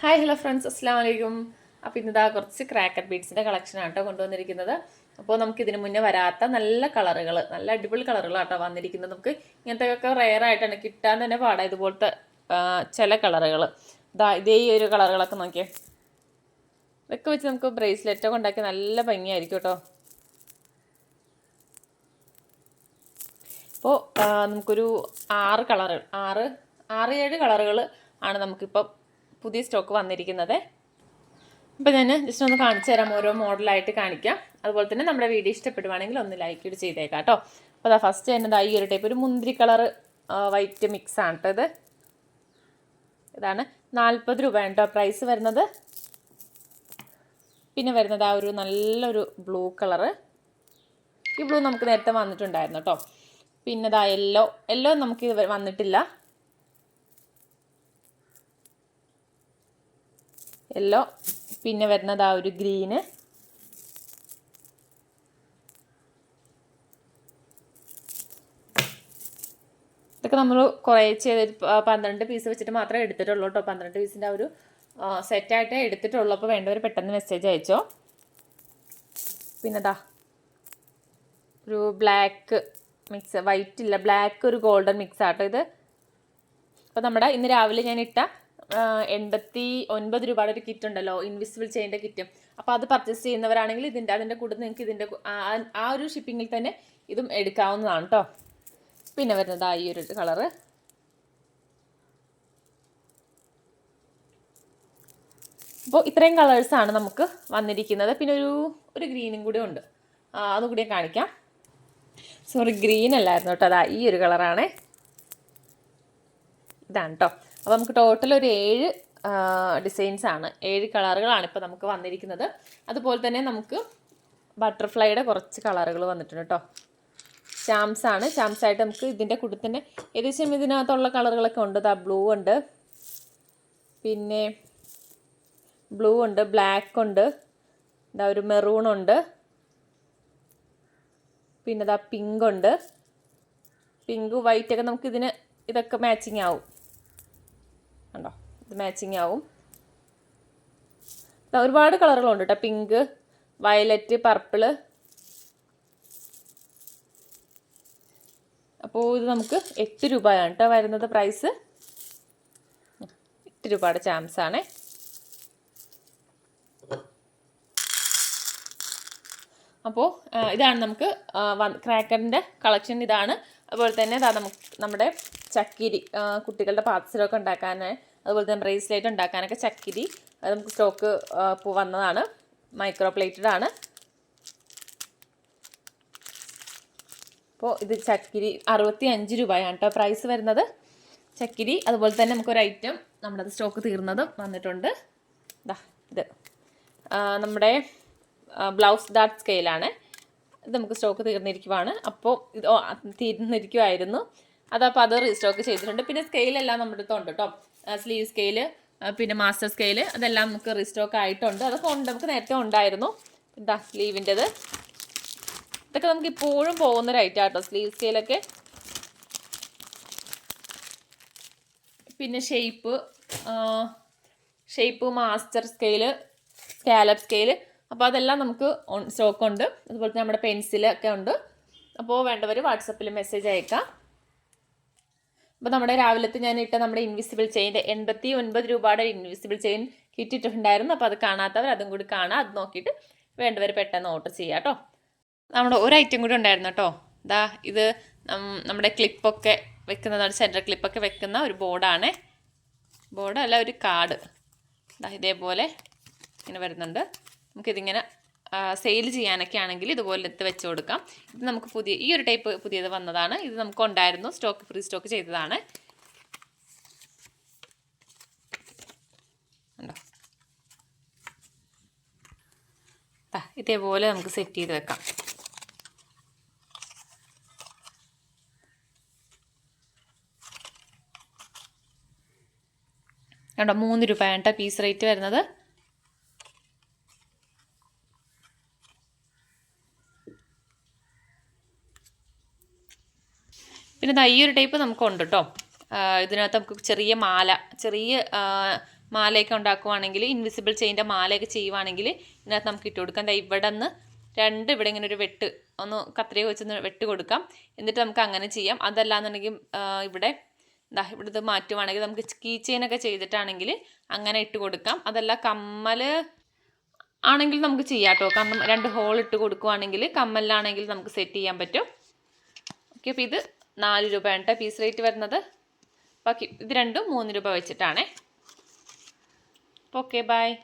Hi hello friends അസ്സാം വലൈക്കും അപ്പോൾ ഇന്നിതാ കുറച്ച് ക്രാക്കർ ബീഡ്സിന്റെ കളക്ഷനാണ് കേട്ടോ കൊണ്ടുവന്നിരിക്കുന്നത്. അപ്പോൾ നമുക്ക് ഇതിന് മുന്നേ വരാത്ത നല്ല കളറുകൾ നല്ല അടിപൊളി കളറുകളാട്ടോ വന്നിരിക്കുന്നത്. നമുക്ക് ഇങ്ങനത്തെയൊക്കെ റെയർ ആയിട്ടാണ് കിട്ടാൻ തന്നെ പാടാം ഇതുപോലത്തെ ചില കളറുകൾ ഇതാ ഇതേ ഒരു കളറുകളൊക്കെ നോക്കിയേ. ഇതൊക്കെ വെച്ച് നമുക്ക് ബ്രേസ്ലെറ്റൊക്കെ ഉണ്ടാക്കി നല്ല ഭംഗിയായിരിക്കും കേട്ടോ ഇപ്പോൾ നമുക്കൊരു ആറ് കളർ ആറ് ആറ് ഏഴ് കളറുകൾ ആണ് നമുക്കിപ്പം പുതിയ സ്റ്റോക്ക് വന്നിരിക്കുന്നത്. അപ്പോൾ ഞാൻ ജസ്റ്റ് ഒന്ന് കാണിച്ചു തരാം ഓരോ മോഡലായിട്ട് കാണിക്കാം. അതുപോലെ തന്നെ നമ്മുടെ വീഡിയോ ഇഷ്ടപ്പെടുവാണെങ്കിൽ ഒന്ന് ലൈക്ക് ഇട്ട് ചെയ്തേക്കാം കേട്ടോ. അപ്പോൾ അതാ ഫസ്റ്റ് തന്നെ ഈ ഒരു ടൈപ്പ് ഒരു മുന്തിരി കളർ വൈറ്റ് മിക്സ് ആണ് ഇത് ഇതാണ് നാൽപ്പത് രൂപ കേട്ടോ പ്രൈസ് വരുന്നത്. പിന്നെ വരുന്നത് ആ ഒരു നല്ലൊരു ബ്ലൂ കളറ് ഈ ബ്ലൂ നമുക്ക് നേരത്തെ വന്നിട്ടുണ്ടായിരുന്നു കേട്ടോ. പിന്നെ ഇതാ യെല്ലോ യെല്ലോ നമുക്ക് ഇത് വന്നിട്ടില്ല. യെല്ലോ പിന്നെ വരുന്നത് ആ ഒരു ഗ്രീന് ഇതൊക്കെ നമ്മൾ കുറേ ചെയ്ത് പന്ത്രണ്ട് പീസ് വെച്ചിട്ട് മാത്രമേ എടുത്തിട്ടുള്ളൂ കേട്ടോ പന്ത്രണ്ട് പീസിന്റെ ആ ഒരു സെറ്റായിട്ടേ എടുത്തിട്ടുള്ളൂ. അപ്പോൾ വേണ്ടവർ പെട്ടെന്ന് മെസ്സേജ് അയച്ചോ. പിന്നെതാ ഒരു ബ്ലാക്ക് മിക്സ് വൈറ്റ് ഇല്ല. ബ്ലാക്ക് ഒരു ഗോൾഡൻ മിക്സ് ആട്ടോ ഇത്. അപ്പോൾ നമ്മുടെ ഇന്ന് രാവിലെ ഞാൻ ഇട്ട എൺപത്തി ഒൻപത് രൂപയുടെ ഒരു കിറ്റ് ഉണ്ടല്ലോ ഇൻവിസിബിൾ ചെയിന്റെ കിറ്റ് അപ്പോൾ അത് പർച്ചേസ് ചെയ്യുന്നവരാണെങ്കിൽ ഇതിന്റെ അതിന്റെ കൂടെ നിങ്ങൾക്ക് ഇതിന്റെ ആ- ഒരു ഷിപ്പിങ്ങിൽ തന്നെ ഇതും എടുക്കാവുന്നതാണ് കേട്ടോ പിന്നെ വരുന്നത് ആ ഈ ഒരു കളറ് അപ്പോൾ ഇത്രയും കളേഴ്സാണ് നമുക്ക് വന്നിരിക്കുന്നത്. പിന്നെ ഒരു ഒരു ഗ്രീനും കൂടെ ഉണ്ട്. ആ, അതും കൂടി കാണിക്കാം. സോറി ഗ്രീൻ അല്ലായിരുന്നു കേട്ടോ അതാ ഈ ഒരു കളറാണ് ഇതാണ് കേട്ടോ അപ്പോൾ നമുക്ക് ടോട്ടൽ ഒരു ഏഴ് ഡിസൈൻസ് ആണ്. ഏഴ് കളറുകളാണ് ഇപ്പോൾ നമുക്ക് വന്നിരിക്കുന്നത്. അതുപോലെ തന്നെ നമുക്ക് ബട്ടർഫ്ലൈയുടെ കുറച്ച് കളറുകൾ വന്നിട്ടുണ്ട് കേട്ടോ ചാംസ് ആണ്. ചാംസ് ആയിട്ട് നമുക്ക് ഇതിന്റെ കൂടെ തന്നെ ഏകദേശം ഇതിനകത്തുള്ള കളറുകളൊക്കെ ഉണ്ട്. ദാ ബ്ലൂ ഉണ്ട്. പിന്നെ ബ്ലൂ ഉണ്ട് ബ്ലാക്ക് ഉണ്ട്. ഇതാ ഒരു മെറൂൺ ഉണ്ട്. പിന്നെ ഇതാ പിങ്ക് ഉണ്ട്. പിങ്ക് വൈറ്റ് ഒക്കെ നമുക്ക് ഇതിന് ഇതൊക്കെ മാച്ചിങ് ആവും. ഇത് മാച്ചിങ് ആവും ഒരുപാട് കളറുകളുണ്ട് കേട്ടോ പിങ്ക് വയലറ്റ് പർപ്പിൾ അപ്പോൾ ഇത് നമുക്ക് എട്ട് രൂപയാണ് കേട്ടോ വരുന്നത് പ്രൈസ് എട്ട് രൂപയുടെ ചാംസ് ആണേ. അപ്പോൾ ഇതാണ് നമുക്ക് ക്രാക്കറിന്റെ കളക്ഷൻ ഇതാണ്. അതുപോലെ തന്നെ നമുക്ക് നമ്മുടെ ചക്കിരി കുട്ടികളുടെ പാത്രത്തിലൊക്കെ ഉണ്ടാക്കാൻ അതുപോലെ തന്നെ ബ്രേസ്ലെറ്റ് ഉണ്ടാക്കാനൊക്കെ ചക്കിരി. അത് നമുക്ക് സ്റ്റോക്ക് വന്നതാണ്. മൈക്രോ പ്ലേറ്റഡ് ആണ്. അപ്പോൾ ഇത് ചക്കിരി അറുപത്തി അഞ്ച് രൂപയാണ് കേട്ടോ പ്രൈസ് വരുന്നത്. ചക്കിരി അതുപോലെ തന്നെ നമുക്കൊരു ഐറ്റം നമ്മുടെ സ്റ്റോക്ക് തീർന്നതും വന്നിട്ടുണ്ട്. ഇതാ. ഇത് നമ്മുടെ ബ്ലൗസ് ഡാർട്ട് സ്കെയിലാണ് ഇത് നമുക്ക് സ്റ്റോക്ക് തീർന്നിരിക്കുവാണ്. അപ്പോൾ ഇത് തീർന്നിരിക്കുമായിരുന്നു അതപ്പോൾ അത് റീസ്റ്റോക്ക് ചെയ്തിട്ടുണ്ട്. പിന്നെ സ്കെയിലെല്ലാം നമ്മുടെ അടുത്തുണ്ട് കേട്ടോ സ്ലീവ് സ്കെയിൽ പിന്നെ മാസ്റ്റർ സ്കെയിൽ അതെല്ലാം നമുക്ക് റീസ്റ്റോക്ക് ആയിട്ടുണ്ട്. അതൊക്കെ ഉണ്ട് നമുക്ക് നേരത്തെ ഉണ്ടായിരുന്നു. എന്താ സ്ലീവിന്റെത് ഇതൊക്കെ നമുക്ക് ഇപ്പോഴും പോകുന്ന ഒരു ഐറ്റം കേട്ടോ സ്ലീവ് സ്കെയിലൊക്കെ പിന്നെ shape shape master scale scallop scale അപ്പോൾ അതെല്ലാം നമുക്ക് സ്റ്റോക്ക് ഉണ്ട്. അതുപോലെ തന്നെ നമ്മുടെ പെൻസിലൊക്കെ ഉണ്ട്. അപ്പോൾ വേണ്ടവർ വാട്സപ്പിൽ മെസ്സേജ് അയക്കാം. അപ്പോൾ നമ്മുടെ രാവിലത്തെ ഞാൻ ഇട്ട നമ്മുടെ ഇൻവിസിബിൾ ചെയിന്റെ എൺപത്തി ഒൻപത് രൂപയുടെ ഇൻവിസിബിൾ ചെയിൻ കിട്ടിയിട്ടുണ്ടായിരുന്നു. അപ്പോൾ അത് കാണാത്തവർ അതും കൂടി കാണാം. അത് നോക്കിയിട്ട് വേണ്ടവർ പെട്ടെന്ന് ഓർഡർ ചെയ്യാം കേട്ടോ. നമ്മുടെ ഒരു ഐറ്റം കൂടി ഉണ്ടായിരുന്നു കേട്ടോ. ഇതാ ഇത് നമ്മുടെ ക്ലിപ്പൊക്കെ വെക്കുന്ന നമ്മുടെ സെന്റർ ക്ലിപ്പൊക്കെ വെക്കുന്ന ഒരു ബോർഡാണ് ബോർഡ് അല്ല ഒരു കാർഡ് ഇതേപോലെ ഇങ്ങനെ വരുന്നുണ്ട്. നമുക്കിതിങ്ങനെ സെയിൽ ചെയ്യാനൊക്കെ ആണെങ്കിൽ ഇതുപോലെ എടുത്ത് വെച്ച് കൊടുക്കാം. ഇത് നമുക്ക് പുതിയ ഈ ഒരു ടൈപ്പ് പുതിയത് വന്നതാണ്. ഇത് നമുക്ക് ഉണ്ടായിരുന്നു സ്റ്റോക്ക് ഫ്രീ സ്റ്റോക്ക് ചെയ്തതാണ്. ഇതേപോലെ നമുക്ക് സെറ്റ് ചെയ്ത് വെക്കാം. കണ്ടോ മൂന്ന് രൂപയാണ് കേട്ടോ പീസ് റേറ്റ് വരുന്നത്. പിന്നെ ദാ ഈ ഒരു ടൈപ്പ് നമുക്കുണ്ട് കേട്ടോ ഇതിനകത്ത് നമുക്ക് ചെറിയ മാല ചെറിയ മാലയൊക്കെ ഉണ്ടാക്കുവാണെങ്കിൽ ഇൻവിസിബിൾ ചെയിന്റെ മാലയൊക്കെ ചെയ്യുവാണെങ്കിൽ ഇതിനകത്ത് നമുക്ക് ഇട്ട് കൊടുക്കാം. ദാ ഇവിടെ നിന്ന് രണ്ട് ഇവിടെ ഇങ്ങനെ ഒരു വെട്ട് ഒന്ന് കത്രിക വെച്ചൊന്ന് വെട്ട് കൊടുക്കാം. എന്നിട്ട് നമുക്ക് അങ്ങനെ ചെയ്യാം. അതല്ലാന്നുണ്ടെങ്കിൽ ഇവിടെ ദാ ഇത് മാറ്റുവാണെങ്കിൽ നമുക്ക് കീ ചെയിനൊക്കെ ചെയ്തിട്ടാണെങ്കിൽ അങ്ങനെ ഇട്ട് കൊടുക്കാം. അതല്ല കമ്മൽ ആണെങ്കിൽ നമുക്ക് ചെയ്യാം കേട്ടോ കാരണം രണ്ട് ഹോൾ ഇട്ട് കൊടുക്കുവാണെങ്കിൽ കമ്മലിലാണെങ്കിൽ നമുക്ക് സെറ്റ് ചെയ്യാൻ പറ്റും. ഓക്കെ അപ്പോൾ ഇത് നാല് രൂപയാണ് പീസ് റേറ്റ് വരുന്നത്. ബാക്കി ഇത് രണ്ടും മൂന്ന് രൂപ വെച്ചിട്ടാണേ. Okay bye